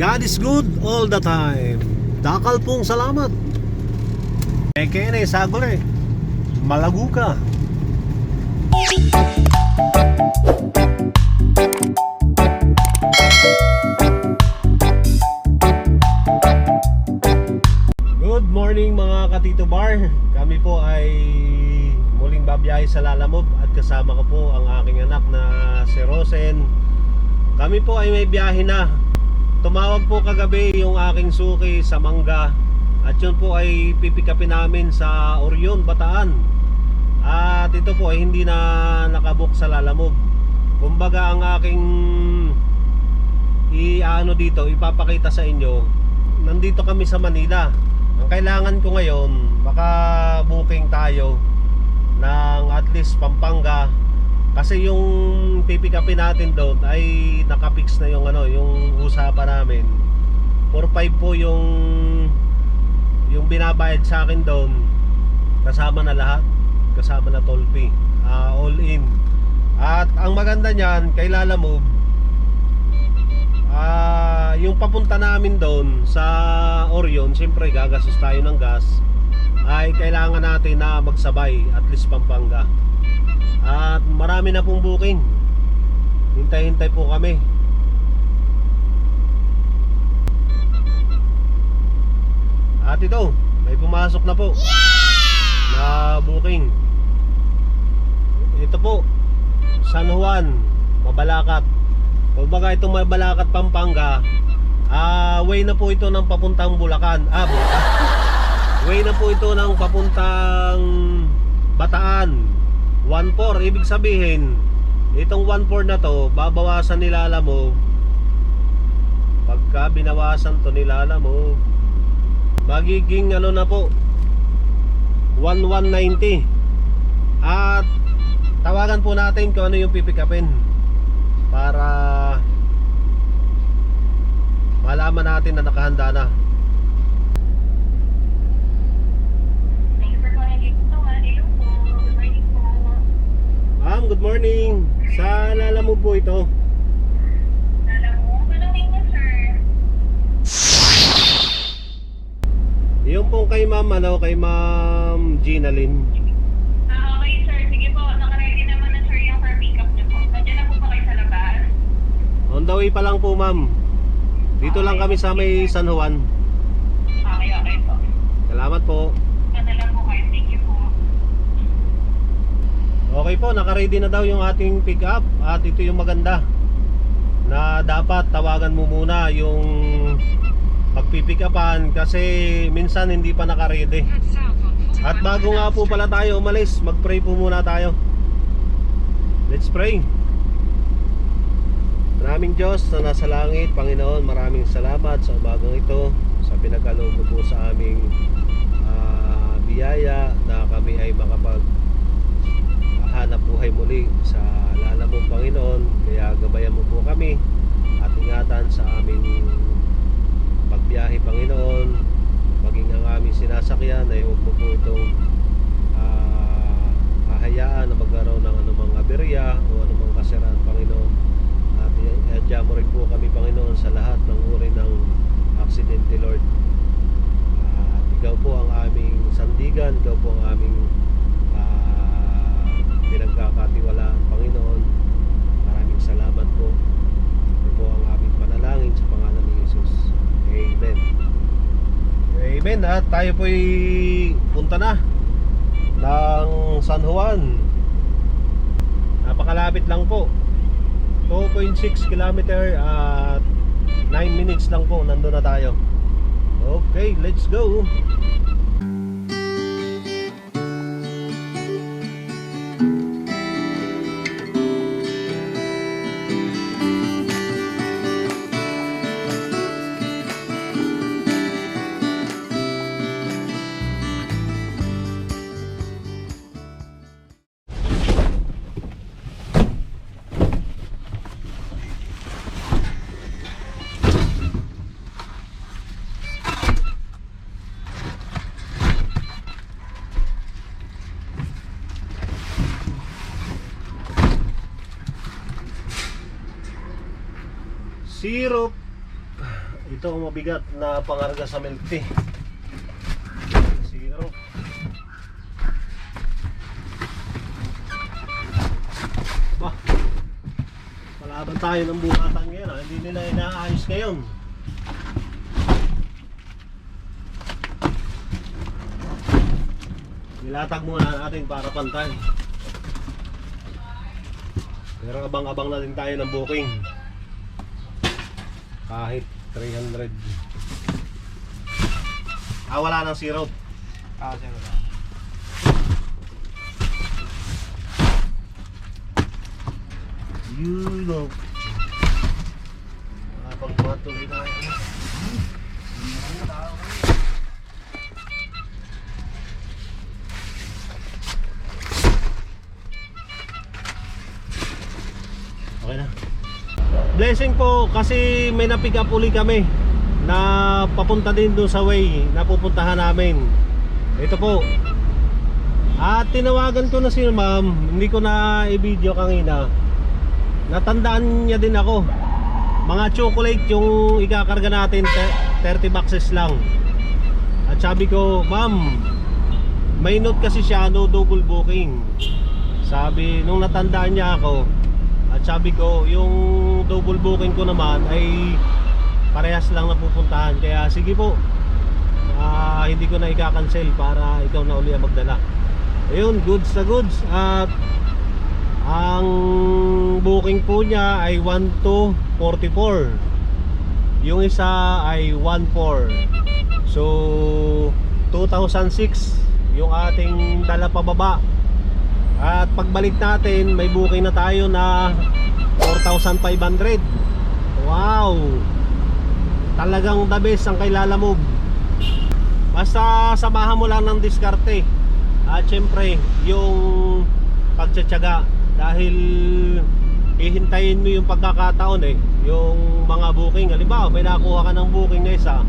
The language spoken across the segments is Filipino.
God is good all the time. Dakal pong salamat. Eke na sagol eh. Malago ka. Good morning mga katito bar. Kami po ay muling babiyahe sa Lalamove at kasama ko po ang aking anak na si Rosen. Kami po ay may biyahe na. Tumawag po kagabi yung aking suki sa Mangga at yun po ay pipikapin namin sa Orion, Bataan. At ito po ay hindi na nakabook sa Lalamove. Kumbaga ang aking i-ano dito, ipapakita sa inyo. Nandito kami sa Manila. Ang kailangan ko ngayon, baka booking tayo ng at least Pampanga kasi yung pipikapin natin doon ay nakapix na yung ano, yung usapan namin. 4-5 po yung yung binabayad sa akin doon kasama na lahat, kasama na toll fee, ah, all in. At ang maganda niyan, kay Lala Move, ah, yung papunta namin doon sa Orion, siyempre gagastos tayo ng gas, ay kailangan natin na magsabay at least Pampanga. At marami na pong booking. Hintay-hintay po kami. At ito, may pumasok na po. Na booking. Ito po, San Juan, Mabalacat. Kumbaga itong Mabalacat, Pampanga, ah way na po ito ng papuntang Bulacan. Ah, Bulacan. way na po ito ng papuntang Bataan. 1-4, ibig sabihin, itong 1-4 na to, babawasan nila alam mo, pagka binawasan to nila alam mo, magiging ano na po, 1190. At tawagan po natin kung ano yung pipikapin para malaman natin na nakahanda na. Ma'am, good morning. Sa alala mo po ito? Yung pong kay ma'am, ano, kay ma'am Gina Lynn. Ah, okay, sir. Sige po. Nakaready naman na, sir, yung car pickup niyo po. Nandiyan na po ba kayo sa labas? On the way pa lang po ma'am. Dito lang kami sa may San Juan. Okay, okay po. Salamat po. Ganda lang po kayo. Thank you po. Okay po, naka-ready na daw yung ating pick up at ito yung maganda na dapat tawagan mo muna yung pagpipick upan kasi minsan hindi pa naka-ready. At bago nga po pala tayo umalis, mag-pray po muna tayo. Let's pray. Maraming Diyos na nasa langit, Panginoon, maraming salamat sa umagang ito muli sa lala Panginoon kaya gabayan mo po kami at ingatan sa aming pagbiyahe Panginoon. Maging ang aming sinasakyan ay huwag mo po itong ah, hahayaan na magkaroon ng anumang aberya o anumang kasiraan Panginoon. At iadya mo rin po kami Panginoon sa lahat ng uri ng aksidente Lord. At ikaw po ang aming sandigan ikaw po ang aming pinagkakatiwalaan Panginoon. Maraming salamat po. Ito po ang aming panalangin sa pangalan ni Jesus. Amen. Amen. At tayo po'y punta na ng San Juan. Napakalapit lang po. 2.6 kilometer at 9 minutes lang po. Nandun na tayo. Okay let's go Syrup Ito ang mabigat na pangarga sa milk tea. Zero. Ba, palaban tayo ng buhatan ngayon. ah. Hindi nila inaayos ngayon. Nilatag muna natin para pantay. Pero abang-abang na din tayo ng booking. Kahit 300. Ah, wala nang zero. Ah, sir. Yun o. Nakapagpatuloy na tayo. Okay na. Blessing po kasi may na-pick up uli kami na papunta din doon sa way na pupuntahan namin. Ito po. At tinawagan ko na si ma'am, hindi ko na i-video kanina. Natandaan niya din ako. Mga chocolate yung ikakarga natin, te- 30 boxes lang. At sabi ko, ma'am, may note kasi siya, no double booking. Sabi, nung natandaan niya ako, at sabi ko, yung double booking ko naman ay parehas lang na pupuntahan. Kaya sige po, ah, hindi ko na ika-cancel para ikaw na uli ang magdala. Ayun, goods na goods. At ang booking po niya ay 1 to 44. Yung isa ay 14. So 2006 yung ating dala pababa. At pagbalik natin, may booking na tayo na 4,500. Wow! Talagang the best ang kay Lala Move. Basta samahan mo lang ng diskarte. At syempre, yung pagtsatsaga dahil hihintayin mo yung pagkakataon eh yung mga booking halimbawa may nakuha ka ng booking na isa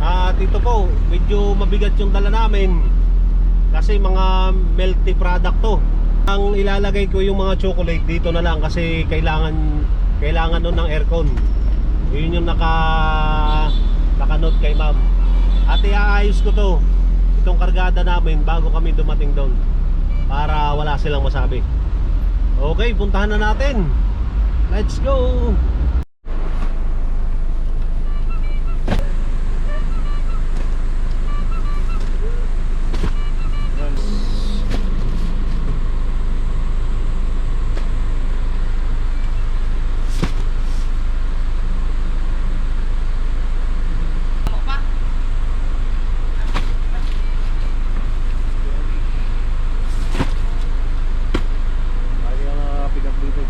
at ito po medyo mabigat yung dala namin kasi mga tea product to ang ilalagay ko yung mga chocolate dito na lang kasi kailangan kailangan nun ng aircon yun yung naka nakanote kay ma'am at iaayos ko to itong kargada namin bago kami dumating doon para wala silang masabi Okay, puntahan na natin. Let's go. Ako pa. Lagi ka na-pick up dito.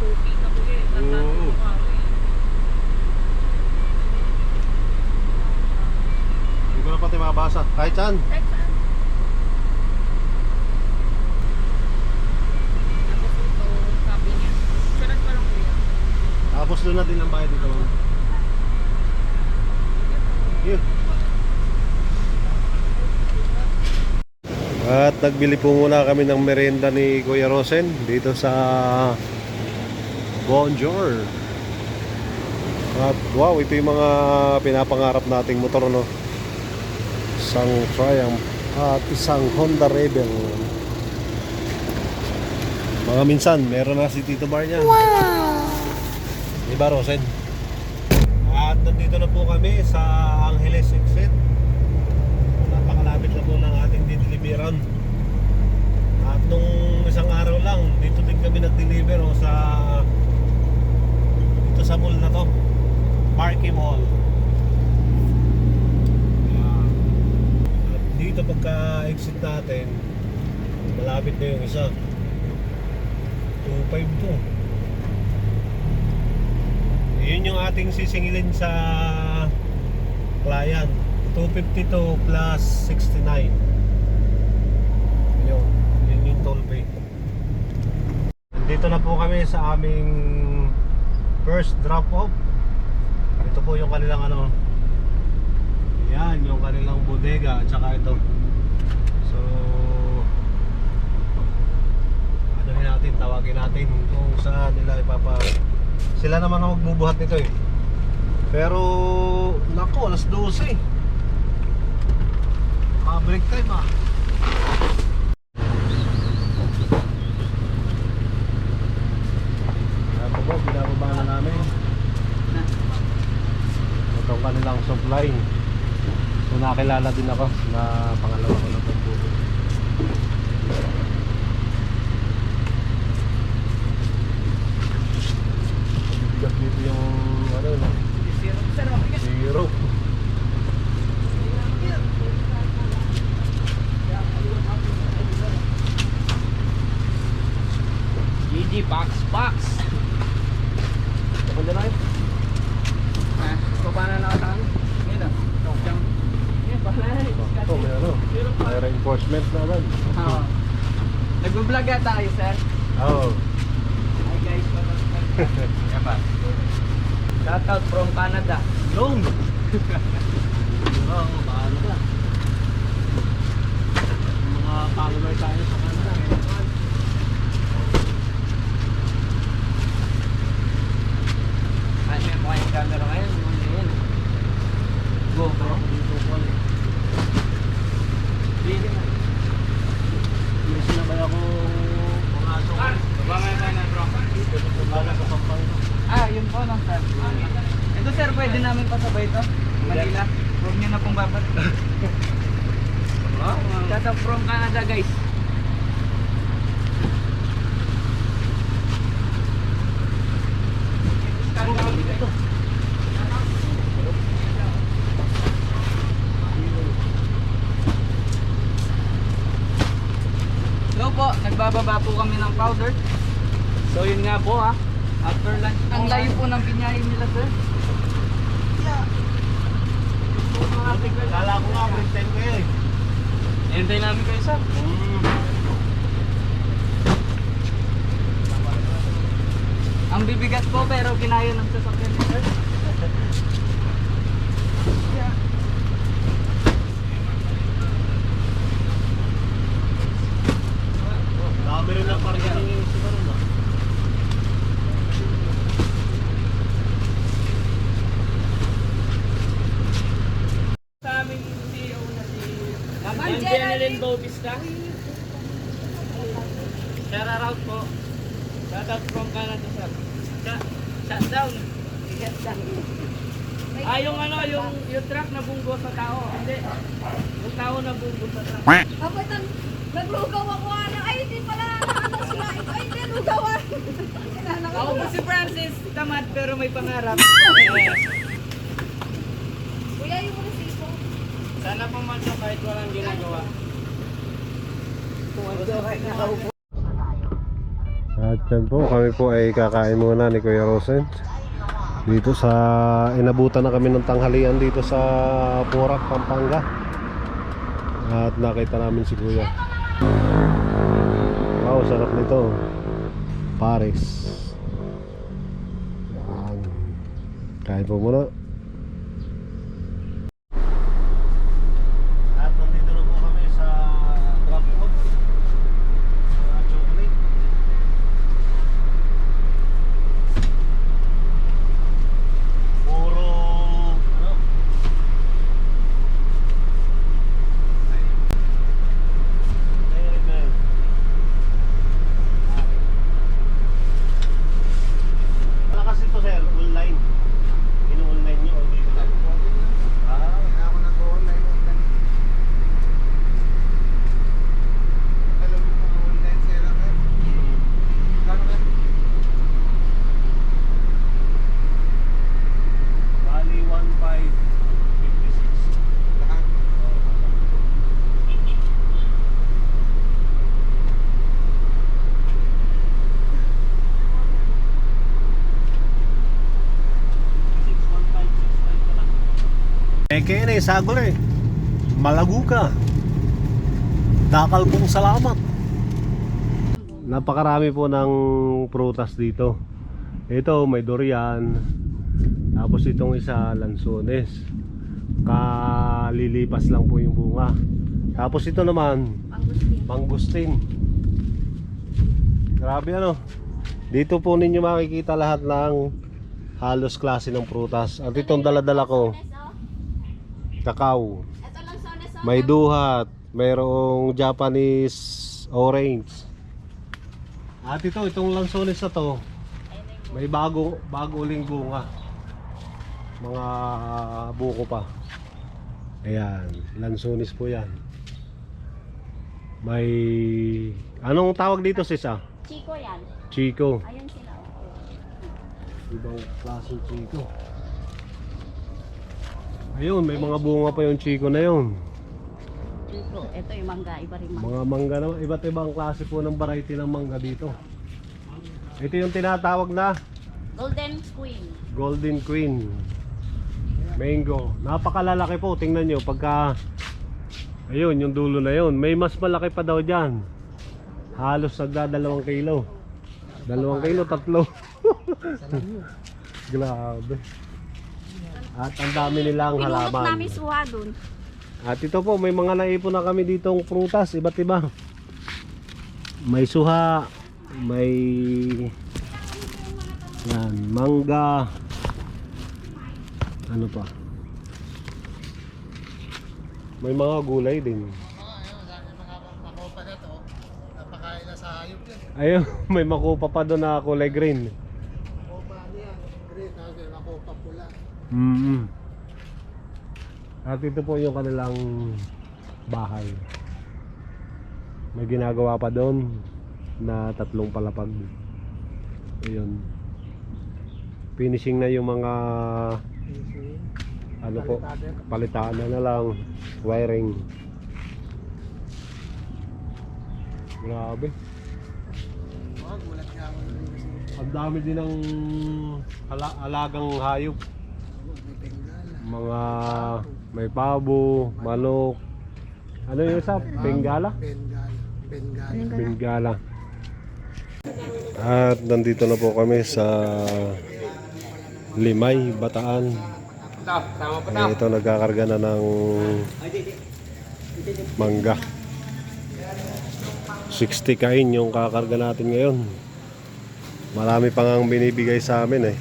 Kopi ka po eh. Tandaan Oo. mo pa ako eh. Hindi ko na pati mabasa. Kahit saan. Kahit saan. Tapos ito, sabi niya. Surat pa lang kuya. Tapos doon natin ang bayad dito. ma'am. Yun. At nagbili po muna kami ng merienda ni Kuya Rosen dito sa Bonjour. At wow, ito yung mga pinapangarap nating motor no. Isang Triumph at isang Honda Rebel. Mga minsan, meron na si Tito Bar niya. Di ba, Rosen? At nandito na po kami sa Angeles Exit. Napakalapit na po ng ating dideliveran. Nung isang araw lang, dito din kami nag-deliver oh, sa dito sa mall na to. Marky Mall. At dito pagka-exit natin, malapit na yung isa. 2.5 to. Yun yung ating sisingilin sa client. 252 plus 69. Pay. Dito na po kami sa aming first drop off. Ito po yung kanilang ano. Yan, yung kanilang bodega at saka ito. So ano natin, tawagin natin kung saan nila ipapa sila naman ang magbubuhat nito eh. Pero, nako, alas 12. Mga break time ah. Ito po, binababa na namin. Itong kanilang supply. So nakilala din ako na pangalawa ko na itong buko. Bigat dito yung ano no? Zero. GG box box. Ako na rin. Ah, so paano na ka Ngayon ah. Jump. Yeah, bahala. Ito may ano. May reinforcement na rin. Oo. Nagbo-vlog yata kayo, sir. Oo. Hi guys, welcome back. Yapa. Shout out from Canada. Yung! Oo, paano ka? Mga follower tayo sa kanila. Ano yung mukha yung camera ngayon? Ano yun? GoPro? Dito po. Hindi na. Yes na ba ako pumasok? Baba nga tayo na bro. Dito sa Pampanga, sa Pampanga. Ah, yun po lang sir. Ito sir, pwede namin pasabay ito. Manila. Huwag niyo na pong babat. Shout out from Canada guys. Hello po, nagbababa po kami ng powder. So yun nga po ha. After lunch. Ang layo po ng binyayin nila sir. Kala ko nga, break time kayo eh. Hintay namin kayo sir. Ang bibigat po pero kinaya ng sasakyan ni sir. Dami rin ang parking yung siguro na. Sa aming CEO na si Ma'am Jeneline Bautista. Shout out po. Shout out from Canada sir. Shut, down. Shut down. Ah, yung ano, yung, yung truck na bunggo sa tao. Hindi. Yung tao na bunggo sa truck. Ako ito, naglugaw ako ano, ay hindi pala ano sila, ito ay hindi lugawan. Ako po si Francis, tamad pero may pangarap. Yes. Kuya yung resibo. Sana pumasok kahit walang ginagawa. At yan po, kami po ay kakain muna ni Kuya Rosen. Dito sa, inabutan na kami ng tanghalian dito sa Porac, Pampanga. At nakita namin si Kuya. Wow, sarap nito. Paris. Yan. Kain po muna. At nandito na po kami sa drop off. Sa chocolate. Puro ano? Dairy milk. Wala kasi ito sir, online. Inu-online nyo o dito lang? Ah, Ako nag-online online. Alam mo kung online sila ka? hmm. Kano ka? Bali 1,556. Lahat. Eh kaya na sagol eh. Malago ka. Dakal pong salamat. Napakarami po ng prutas dito. Ito may durian. Tapos itong isa lansones. Kalilipas lang po yung bunga. Tapos ito naman Pangustin. mangustin. Grabe ano. Dito po ninyo makikita lahat ng halos klase ng prutas. At itong daladala ko, kakao. May duhat, mayroong Japanese orange. At ito, itong lansones na to, may bago, bago uling bunga. Mga buko pa. Ayan, lansones po yan. May, anong tawag dito sis ah? Chico yan. Chico. Ayun sila. oh. Ibang klaseng Chico. Ayun, may mga bunga pa yung Chico na yun. Chico. Ito yung mangga. Iba rin mangga. Mga mangga naman, iba't ibang klase po ng variety ng mangga dito. Ito yung tinatawag na Golden Queen. Golden Queen. Mango. Napakalalaki po, tingnan nyo. Pagka, ayun, yung dulo na yun. May mas malaki pa daw dyan. Halos nagdadalawang kilo. Dalawang kilo, tatlo. Grabe. At ang dami nilang halaman. namin suha dun. At ito po, may mga naipon na kami ditong prutas, iba't iba. May suha, may yan, mangga. Ano pa? May mga gulay din. Ayun, may makupa pa doon na kulay green. Makopa ano yan, green, tapos may makopa Mm At ito po yung kanilang bahay. May ginagawa pa doon na tatlong palapag. Ayun. Finishing na yung mga ano po, palitaan na na lang, wiring. Grabe. Ang dami din ng ala- alagang hayop. Mga may pabo, manok. Ano yung isa? Bengala? Bengala. At nandito na po kami sa Limay, Bataan. Eh, ito nagkakarga na ng mangga. 60 kain yung kakarga natin ngayon. Marami pang ang binibigay sa amin eh.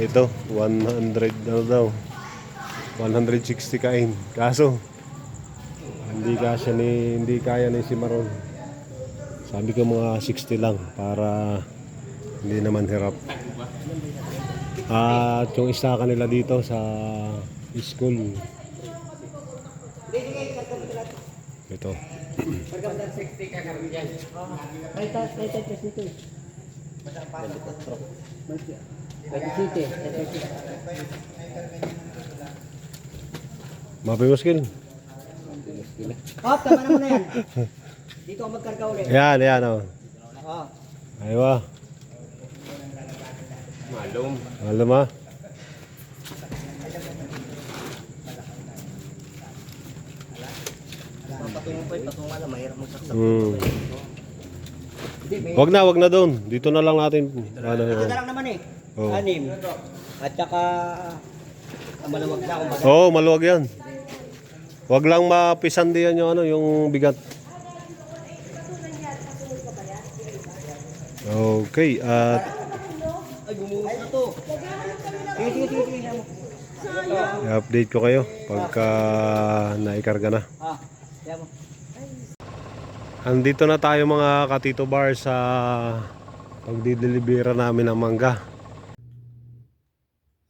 Ito, 100 ano daw. 160 kain. Kaso, hindi kasya ni hindi kaya ni si Maron. Sabi ko mga 60 lang para hindi naman hirap. At yung isa kanila dito sa school. Ito. Mapimuskil. Hop, tama naman na yan. Dito ako magkarga ulit. Yan, yan oh. Oh. Aywa. Malum. Malum ah. Mahirap magsaksak. Hmm. Wag na, wag na doon. Dito na lang natin. Ano, na lang naman eh. Oh. Anim. At saka... Ang malawag na Oo, oh, maluwag yan. Wag lang mapisan diyan yung ano, yung bigat. Okay, at i-update ko kayo pagka naikarga na. Ah. Andito na tayo mga katito bar sa pagdidelibera namin ng mangga.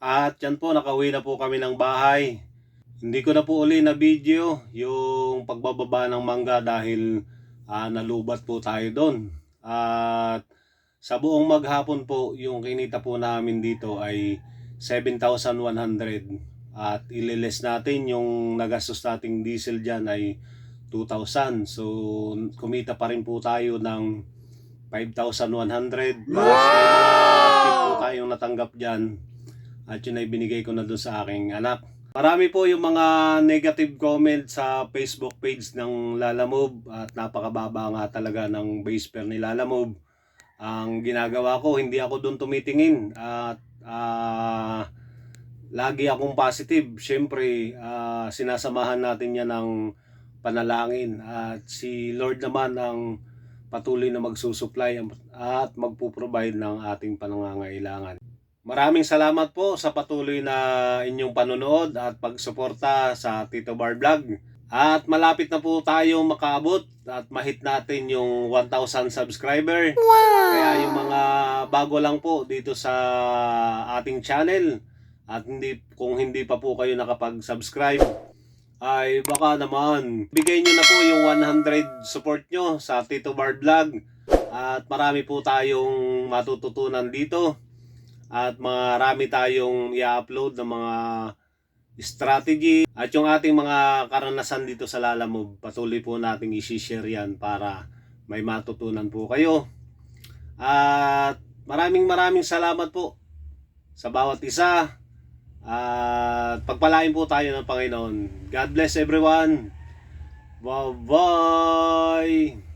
At yan po, nakauwi na po kami ng bahay. Hindi ko na po uli na video yung pagbababa ng mangga dahil ah, nalubat po tayo doon. At sa buong maghapon po, yung kinita po namin dito ay 7,100. At ililes natin yung nagastos nating diesel dyan ay 2,000. So, kumita pa rin po tayo ng 5,100. Plus, may mga tip po tayong natanggap dyan. At yun ay binigay ko na doon sa aking anak. Marami po yung mga negative comment sa Facebook page ng Lalamove at napakababa nga talaga ng base fare ni Lalamove. Ang ginagawa ko, hindi ako doon tumitingin at ah, lagi akong positive. Siyempre, ah, sinasamahan natin yan ng panalangin at si Lord naman ang patuloy na magsusupply at magpo-provide ng ating panangangailangan. Maraming salamat po sa patuloy na inyong panonood at pagsuporta sa Tito Bar Vlog. At malapit na po tayo makaabot at mahit natin yung 1,000 subscriber. Kaya yung mga bago lang po dito sa ating channel at hindi kung hindi pa po kayo nakapag-subscribe ay baka naman bigay nyo na po yung 100 support nyo sa Tito Bar Vlog at marami po tayong matututunan dito at marami tayong i-upload ng mga strategy. At yung ating mga karanasan dito sa Lalamove patuloy po nating i-share yan para may matutunan po kayo. At maraming maraming salamat po sa bawat isa. At pagpalain po tayo ng Panginoon. God bless everyone. Bye bye